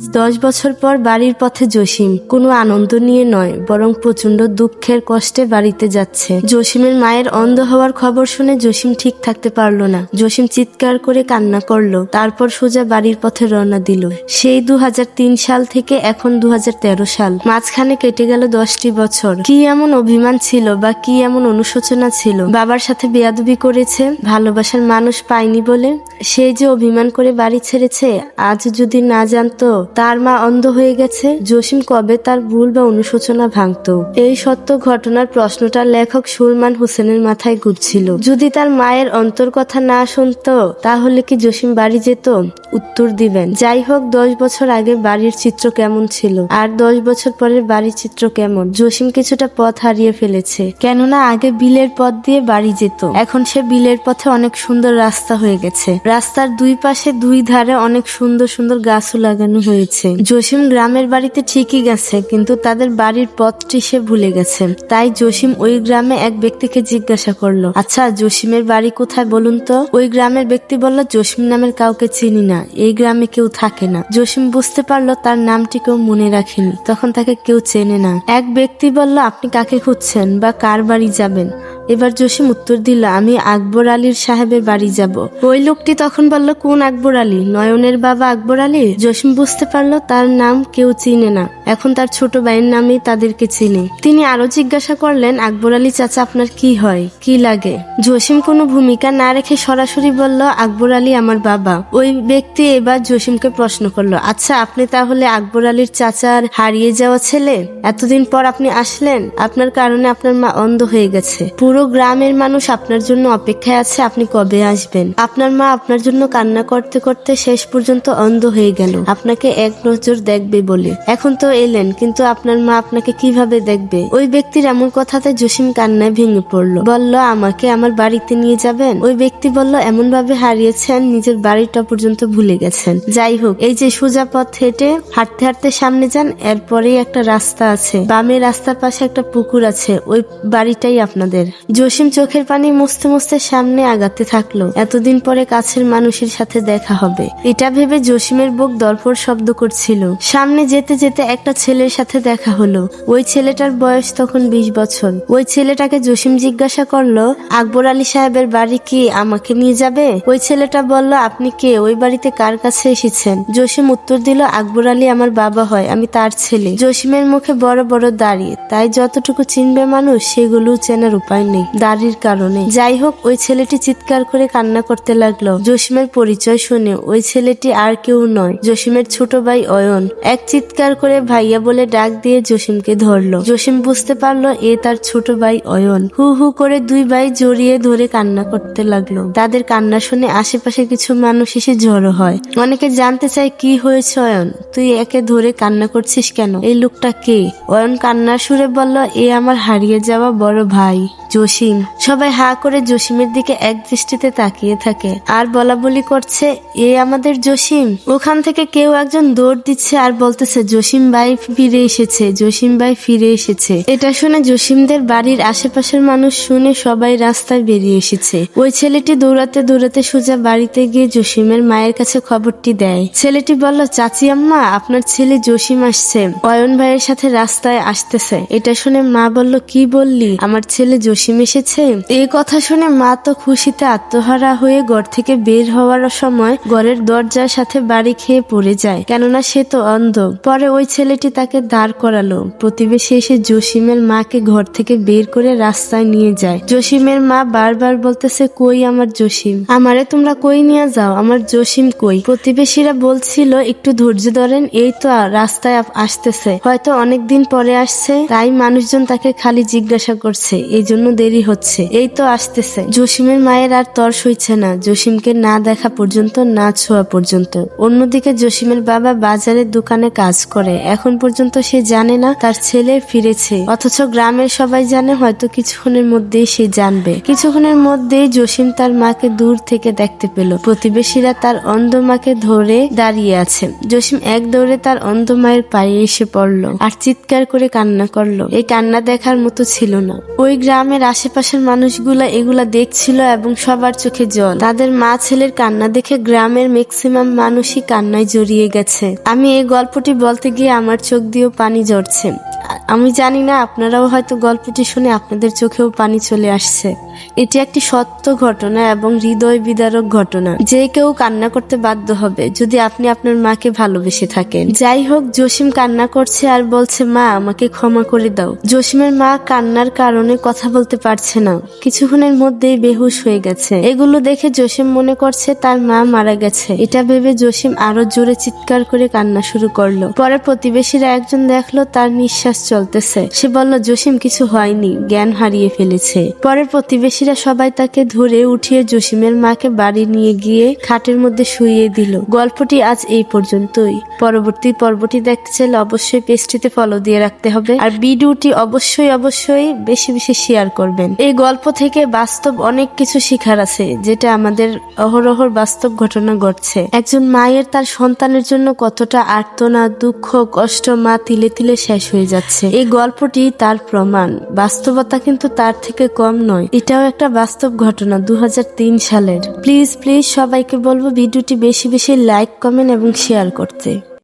দশ বছর পর বাড়ির পথে জসিম। কোনো আনন্দ নিয়ে নয়, বরং প্রচণ্ড দুঃখের কষ্টে বাড়িতে যাচ্ছে। জসিমের মায়ের অন্ধ হওয়ার খবর শুনে জসিম ঠিক থাকতে পারল না। জসিম চিৎকার করে কান্না করল, তারপর সোজা বাড়ির পথে রওনা দিল। সেই দু হাজার তিন সাল থেকে এখন দু হাজার তেরো সাল। মাঝখানে কেটে গেল দশটি বছর। কি এমন অভিমান ছিল বা কি এমন অনুশোচনা ছিল? বাবার সাথে বেয়াদবি করেছে, ভালোবাসার মানুষ পায়নি বলে? সেই যে অভিমান করে বাড়ি ছেড়েছে, আজ যদি না জানতো তার মা অন্ধ হয়ে গেছে। জসিম কবে তার ভুল বা অনুশোচনা ভাঙতো? এই সত্য ঘটনার প্রশ্নটা লেখক সুলমান হোসেনের মাথায় ঘুরছিল। যদি তার মায়ের অন্তর কথা না শুনতো, তাহলে কি জসিম বাড়ি যেত? উত্তর দিবেন। যাই হোক, দশ বছর আগে বাড়ির চিত্র কেমন ছিল? আর দশ বছর পরের বাড়ির চিত্র কেমন? জসিম কিছুটা পথ হারিয়ে ফেলেছে। কেননা আগে বিলের পথ দিয়ে বাড়ি যেত। এখন সে বিলের পথে অনেক সুন্দর রাস্তা হয়ে গেছে। রাস্তার দুই পাশে দুই ধারে অনেক সুন্দর সুন্দর গাছও লাগানো হয়েছে জসিম গ্রামের বাড়িতে ঠিকই গেছে, কিন্তু তাদের বাড়ির পথটি সে ভুলে গেছে। তাই জসিম ওই গ্রামে এক ব্যক্তিকে জিজ্ঞাসা করল আচ্ছা জসিমের বাড়ি কোথায় বলুন তো? ওই গ্রামের ব্যক্তি বলল, জসিম নামের কাউকে চিনি না, এই গ্রামে কেউ থাকে না। জসিম বুঝতে পারল তার নামটি কেউ মনে রাখেনি, তখন তাকে কেউ চেনে না। এক ব্যক্তি বলল, আপনি কাকে খুঁজছেন বা কার বাড়ি যাবেন? এবার জসিম উত্তর দিল, আমি আকবর আলীর সাহেবের বাড়ি যাব। ওই লোকটি তখন বলল, কোন আকবর আলী? নয়নের বাবা আকবর আলী? জসিম বুঝতে পারল, তার নাম কেউ চিনে না। এখন তার ছোট ভাইয়ের নামেই তাদেরকে চিনে। তিনি আরও জিজ্ঞাসা করলেন, আকবর আলী চাচা, আপনার কি হয়? কি লাগে? জসিম কোনো ভূমিকা না রেখে সরাসরি বলল, আকবর আলী আমার বাবা। ওই ব্যক্তি এবার জসিমকে প্রশ্ন করল আচ্ছা আপনি তাহলে আকবর আলীর চাচার হারিয়ে যাওয়া ছেলে? এতদিন পর আপনি আসলেন? আপনার কারণে আপনার মা অন্ধ হয়ে গেছে। পুরো গ্রামের মানুষ আপনার জন্য অপেক্ষায় আছে, আপনি কবে আসবেন? আপনার মা আপনার জন্য কান্না করতে করতে শেষ পর্যন্ত অন্ধ হয়ে গেল। আপনাকে এক নজর দেখবে বলে। এখন তো এলেন, কিন্তু আপনার মা আপনাকে কীভাবে দেখবে? ওই ব্যক্তির এমন কথাতে জসিম কান্নায় ভেঙে পড়ল। বলল, আমাকে আমার বাড়িতে নিয়ে যাবেন? ওই ব্যক্তি বলল এমন ভাবে হারিয়েছেন, নিজের বাড়িটা পর্যন্ত ভুলে গেছেন। যাই হোক, এই যে সোজা পথ হেঁটে হাঁটতে হাঁটতে সামনে যান, এরপরেই একটা রাস্তা আছে। বামে রাস্তার পাশে একটা পুকুর আছে, ওই বাড়িটাই আপনাদের। জসিম চোখের পানি মুছতে মুছতে সামনে আগাতে থাকল। এতদিন পরে কাছের মানুষের সাথে দেখা হবে। এটা ভেবে জসিমের বুক দরপর শব্দ করছিল। সামনে যেতে যেতে একটা ছেলের সাথে দেখা হলো। ওই ছেলেটার বয়স তখন বিশ বছর। ওই ছেলেটাকে জসিম জিজ্ঞাসা করল, আকবর আলী সাহেবের বাড়ি কি আমাকে নিয়ে যাবে? ওই ছেলেটা বলল, আপনি কে? ওই বাড়িতে কার কাছে এসেছেন? জসিম উত্তর দিল, আকবর আলী আমার বাবা হয়, আমি তার ছেলে। জসিমের মুখে বড় বড় দাড়ি। তাই যতটুকু চিনবে মানুষ সেগুলো চেনার উপায় নেই দাড়ির কারণে। যাই হোক ওই ছেলেটি চিৎকার করে কান্না করতে লাগল। জসিমের পরিচয় শুনে ওই ছেলেটি আর কেউ নয়, জসিমের ছোট ভাই অয়ন। এক চিৎকার করে ভাইয়া বলে ডাক দিয়ে জসিমকে ধরলো। জসিম বুঝতে পারল এ তার ছোট ভাই অয়ন। হু হু করে দুই ভাই জড়িয়ে ধরে কান্না করতে লাগল। তাদের কান্না শুনে আশেপাশে কিছু মানুষ এসে জড়ো হয়। অনেকে জানতে চায়, কি হয়েছে অয়ন? তুই একে ধরে কান্না করছিস কেন? এই লোকটা কে? অয়ন কান্নার সুরে বলল, এ আমার হারিয়ে যাওয়া বড় ভাই। জসিম। সবাই হা করে জসিমের দিকে এক দৃষ্টিতে তাকিয়ে থাকে। আর বলা বলি করছে, এ আমাদের জসিম। ওখান থেকে কেউ একজন দৌড় দিচ্ছে আর বলতেছে, জসিম ভাই ফিরে এসেছে, জসিম ভাই ফিরে এসেছে। এটা শুনে জসিমদের বাড়ির আশেপাশের মানুষ শুনে সবাই রাস্তায় বেরিয়ে এসেছে। ওই ছেলেটি দৌড়াতে দৌড়াতে সোজা বাড়িতে গিয়ে জসিমের মায়ের কাছে খবরটি দেয়। ছেলেটি বলল, চাচি আম্মা, আপনার ছেলে জসিম আসছে। অয়ন ভাইয়ের সাথে রাস্তায় আসতেছে। এটা শুনে মা বলল, কি বললি? আমার ছেলে জসিম এসেছে এই কথা শুনে মা তো খুশিতে আত্মহারা হয়ে ঘর থেকে বের হওয়ার সময় ঘরের দরজার সাথে বাড়ি খেয়ে পড়ে যায়। কেননা সে তো অন্ধ। পরে ওই ছেলেটি তাকে দাঁড় করালো। প্রতিবেশী এসে জসিমের মাকে ঘর থেকে বের করে রাস্তায় নিয়ে যায়। জসিমের মা বারবার বলতেছে, কই আমার জসিম? আমারে তোমরা কই নিয়ে যাও? আমার জসিম কই? প্রতিবেশীরা বলছিল, একটু ধৈর্য ধরেন, এই তো রাস্তায় আসতেছে। হয়তো অনেকদিন পরে আসছে। তাই মানুষজন তাকে খালি জিজ্ঞাসা করছে। এই জন্য দেরি হচ্ছে। এই তো আসতেছে। জসিমের মায়ের আর তর সইছে না। জসিমকে না দেখা পর্যন্ত, না ছোঁয়া পর্যন্ত। অন্যদিকে জসিমের বাবা বাজারের দোকানে কাজ করে। এখন পর্যন্ত সে জানে না তার ছেলে ফিরেছে। অথচ গ্রামের সবাই জানে হয়তো কিছুক্ষণের মধ্যেই সে জানবে। কিছুক্ষণের মধ্যেই জসিম তার মাকে দূর থেকে দেখতে পেল। প্রতিবেশীরা তার অন্ধ মাকে ধরে দাঁড়িয়ে আছে। জসিম এক দৌড়ে তার অন্ধ মায়ের পায়ে এসে পড়ল আর চিৎকার করে কান্না করল। এই কান্না দেখার মতো ছিল না। ওই গ্রামের গ্রামের আশেপাশের মানুষগুলা এগুলা দেখছিল এবং সবার চোখে জল। তাদের মা ছেলের কান্না দেখে গ্রামের ম্যাক্সিমাম মানুষই কান্নায় জড়িয়ে গেছে। আমি এই গল্পটি বলতে গিয়ে আমার চোখ দিয়েও পানি ঝরছে। আমি জানি না, আপনারাও হয়তো গল্পটি শুনে আপনাদের চোখেও পানি চলে আসছে। এটি একটি সত্য ঘটনা এবং হৃদয় বিদারক ঘটনা। যে কেউ কান্না করতে বাধ্য হবে যদি আপনি আপনার মাকে ভালোবেসে থাকেন। যাই হোক, জসিম কান্না করছে আর বলছে, মা, আমাকে ক্ষমা করে দাও। জসিমের মা কান্নার কারণে কথা বলতে পারছে না। কিছুক্ষণের মধ্যেই বেহুশ হয়ে গেছে। এগুলো দেখে জসিম মনে করছে তার মা মারা গেছে। এটা ভেবে জসিম আরও জোরে চিৎকার করে কান্না শুরু করল। পরে প্রতিবেশীরা একজন দেখল তার নিঃশ্বাস চলতেছে। সে বলল, জসিম, কিছু হয়নি। জ্ঞান হারিয়ে ফেলেছে। পরে প্রতিবেশীরা সবাই তাকে ধরে উঠিয়ে জসিমের মাকে বাড়ি নিয়ে গিয়ে খাটের মধ্যে শুইয়ে দিল। গল্পটি আজ এই পর্যন্তই। পরবর্তী পর্বটি দেখতে চাইলে অবশ্যই পেজটিতে ফলো দিয়ে রাখতে হবে। আর ভিডিওটি অবশ্যই অবশ্যই বেশি বেশি শেয়ার করবেন। এই গল্প থেকে বাস্তব অনেক কিছু শিখার আছে, যেটা আমাদের অহরহর বাস্তব ঘটনা ঘটছে। একজন মায়ের তার সন্তানের জন্য কতটা আর্তনা, দুঃখ, কষ্ট মা তিলে তিলে শেষ হয়ে যাচ্ছে। এই গল্পটি তার প্রমাণ। বাস্তবতা কিন্তু তার থেকে কম নয়। এটাও একটা বাস্তব ঘটনা দু হাজার তিন সালের। প্লিজ প্লিজ সবাইকে বলব ভিডিওটি বেশি বেশি লাইক, কমেন্ট এবং শেয়ার করতে।